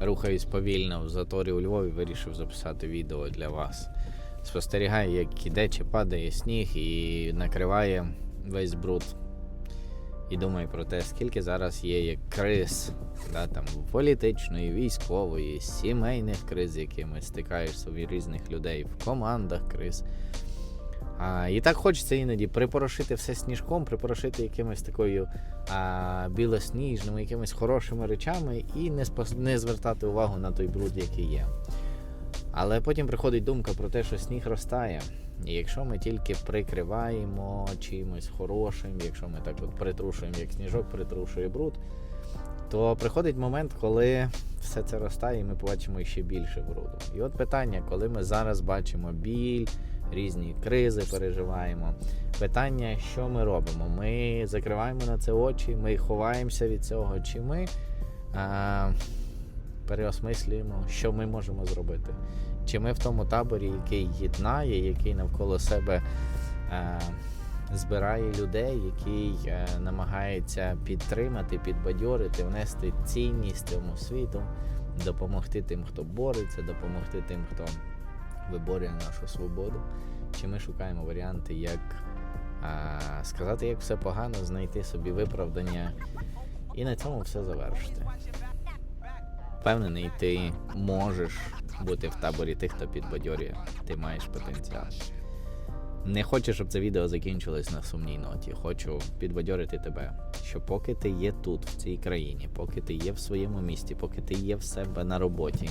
рухаюсь повільно в заторі у Львові, вирішив записати відео для вас. Спостерігаю, як іде чи падає сніг і накриває весь бруд. І думаю про те, скільки зараз є як криз, да, там, політичної, військової, сімейних криз, якими стикаєшся в різних людей, в командах криз. А, і так хочеться іноді припорошити все сніжком, припорошити якимось такою а, білосніжними, якимись хорошими речами і не, спос... не звертати увагу на той бруд, який є. Але потім приходить думка про те, що сніг розтає. І якщо ми тільки прикриваємо чимось хорошим, якщо ми так от притрушуємо, як сніжок притрушує бруд, то приходить момент, коли все це розтає, і ми побачимо ще більше бруду. І от питання, коли ми зараз бачимо біль, різні кризи переживаємо. Питання, що ми робимо? Ми закриваємо на це очі, ми ховаємося від цього, чи ми а, переосмислюємо, що ми можемо зробити. Чи ми в тому таборі, який єднає, який навколо себе е, збирає людей, який е, намагається підтримати, підбадьорити, внести цінність цьому світу, допомогти тим, хто бореться, допомогти тим, хто виборює нашу свободу. Чи ми шукаємо варіанти, як е, сказати, як все погано, знайти собі виправдання і на цьому все завершити. Впевнений, ти можеш бути в таборі тих, хто підбадьорює. Ти маєш потенціал. Не хочу, щоб це відео закінчилось на сумній ноті. Хочу підбадьорити тебе, що поки ти є тут, в цій країні, поки ти є в своєму місті, поки ти є в себе на роботі,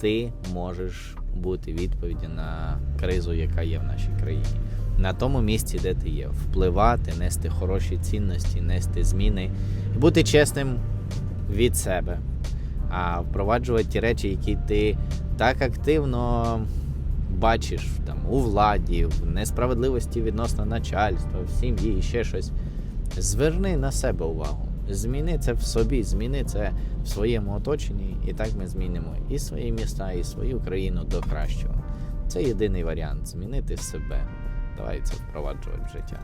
ти можеш бути відповіді на кризу, яка є в нашій країні. На тому місці, де ти є, впливати, нести хороші цінності, нести зміни, бути чесним від себе, а впроваджувати ті речі, які ти так активно бачиш там у владі, в несправедливості відносно начальства, в сім'ї і ще щось. Зверни на себе увагу. Зміни це в собі, зміни це в своєму оточенні, і так ми змінимо і свої міста, і свою країну до кращого. Це єдиний варіант змінити себе. Давай це впроваджувати в життя.